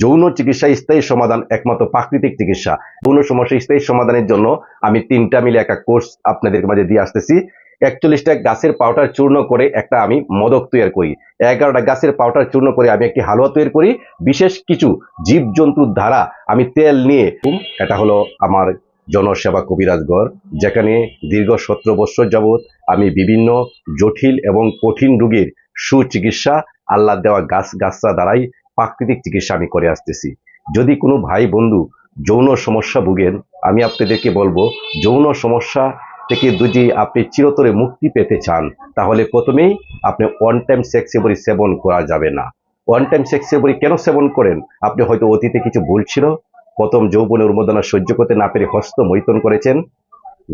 যৌন চিকিৎসা স্থায়ী সমাধান একমাত্র প্রাকৃতিক চিকিৎসা। যৌন সমস্যা স্থায়ী সমাধানের জন্য আমি তিনটা মিলে একটা কোর্স আপনাদের মাঝে দিয়ে আসতেছি। একচল্লিশটা গাছের পাউডার চূর্ণ করে একটা আমি মদক তৈরি করি। এগারোটা গাছের পাউডার চূর্ণ করে আমি একটি হালুয়া তৈরি করি। বিশেষ কিছু জীবজন্তুর দ্বারা আমি তেল নিয়ে এটা হলো আমার জনসেবা কবিরাজগড় যেখানে দীর্ঘ সতেরো বছর যাবৎ আমি বিভিন্ন জটিল এবং কঠিন রোগীর সুচিকিৎসা আল্লাহ দেওয়া গাছ গাছরা দ্বারাই প্রাকৃতিক চিকিৎসা আমি করে আসতেছি। যদি কোনো ভাই বন্ধু যৌন সমস্যা ভুগেন, আমি আপনাদেরকে বলব, যৌন সমস্যা থেকে যদি আপনি চিরতরে মুক্তি পেতে চান, তাহলে প্রথমেই আপনি ওয়ান টাইম সেক্সেবরি সেবন করা যাবে না। ওয়ান টাইম সেক্সেবরি কেন সেবন করেন? আপনি হয়তো অতীতে কিছু ভুল ছিল। প্রথম যৌবনের উন্মোদনা সহ্য করতে না পেরে হস্ত মৈতন করেছেন।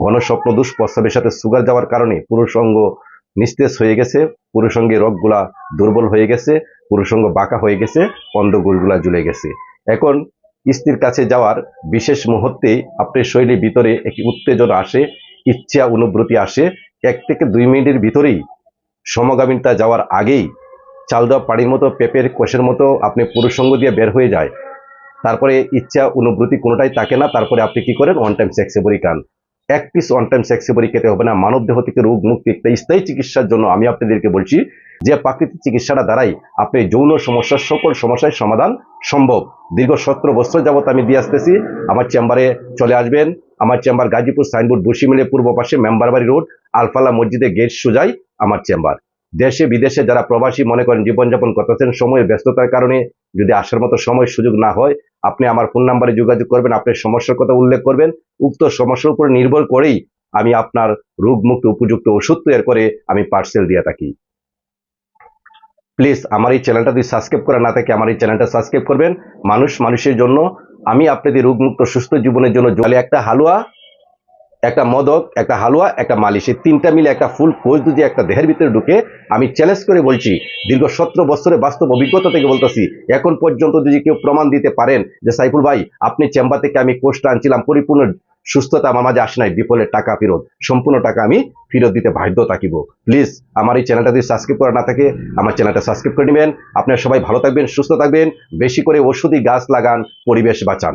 ঘনস্বপ্ন দুষ্প্রস্রাবের সাথে সুগার যাওয়ার কারণে পুরুষঙ্গ নিস্তেজ হয়ে গেছে পুরুষঙ্গে রোগগুলা দুর্বল হয়ে গেছে পুরুষঙ্গ বাঁকা হয়ে গেছে অন্ধগুলগুলা জুলে গেছে। এখন স্ত্রীর কাছে যাওয়ার বিশেষ মুহূর্তে আপনার শরীরের ভিতরে একটি উত্তেজনা আসে, ইচ্ছা অনুব্রতি আসে। এক থেকে দুই মিনিটের ভিতরেই সমগামিতা যাওয়ার আগেই চাল দেওয়া পাড়ির মতো, পেঁপের কোষের মতো আপনি পুরুষঙ্গ দিয়ে বের হয়ে যায়। তারপরে ইচ্ছা, অনুভূতি কোনোটাই থাকে না, তারপরে আপনি কি করেন? ওয়ান টাইম সেক্সে সেক্সেবরি খান। এক পিস ওয়ান টাইম সেক্সেবরি খেতে হবে না, মানব দেহ থেকে রোগ মুক্তি, একটা স্থায়ী চিকিৎসার জন্য আমি আপনাদেরকে বলছি যে প্রাকৃতিক চিকিৎসাটা দ্বারাই আপনি যৌন সমস্যার সকল সমস্যার সমাধান সম্ভব। দীর্ঘ সতেরো বছর যাবত আমি দিয়ে আসতেছি। আমার চেম্বারে চলে আসবেন। আমার চেম্বার গাজীপুর সাইনবোর্ড বসি মিলে পূর্ব পাশে মেম্বারবাড়ি রোড আলফালা মসজিদে গেট সোজাই আমার চেম্বার দেশে, বিদেশে যারা প্রবাসী মনে করেন, জীবনযাপন করতেছেন সময়ের ব্যস্ততার কারণে যদি আসার মতো সময়, সুযোগ না হয় আপনি আমার ফোন নাম্বারে যোগাযোগ করবেন আপনার সমস্যার কথা উল্লেখ করবেন, উক্ত সমস্যার উপর নির্ভর করেই আমি আপনার রোগমুক্ত উপযুক্ত ওষুধ তৈরি করে আমি পার্সেল দিয়ে থাকি। প্লিজ আমার এই চ্যানেলটা যদি সাবস্ক্রাইব করা না থাকে, আমার এই চ্যানেলটা সাবস্ক্রাইব করবেন। মানুষ, মানুষের জন্য আমি আপনাদের রোগমুক্ত সুস্থ জীবনের জন্য জলে একটা হালুয়া একটা মদক, একটা হালুয়া, একটা মালিশ এই তিনটা মিলে একটা ফুল কোচ যদি একটা দেহের ভিতরে ঢুকে, আমি চ্যালেঞ্জ করে বলছি, দীর্ঘ সতেরো বছরের বাস্তব অভিজ্ঞতা থেকে বলতেছি, এখন পর্যন্ত যদি কেউ প্রমাণ দিতে পারেন যে সাইফুল ভাই, আপনি চেম্বার থেকে আমি কোচটা আনছিলাম পরিপূর্ণ সুস্থতা আমার মাঝে আসে নাই, বিফলের টাকা ফেরত, সম্পূর্ণ টাকা আমি ফেরত দিতে বাধ্য থাকিব প্লিজ আমার এই চ্যানেলটা যদি সাবস্ক্রাইব করা না থাকে, আমার চ্যানেলটা সাবস্ক্রাইব করে নেবেন। আপনারা সবাই ভালো থাকবেন, সুস্থ থাকবেন, বেশি করে ওষুধি গাছ লাগান, পরিবেশ বাঁচান।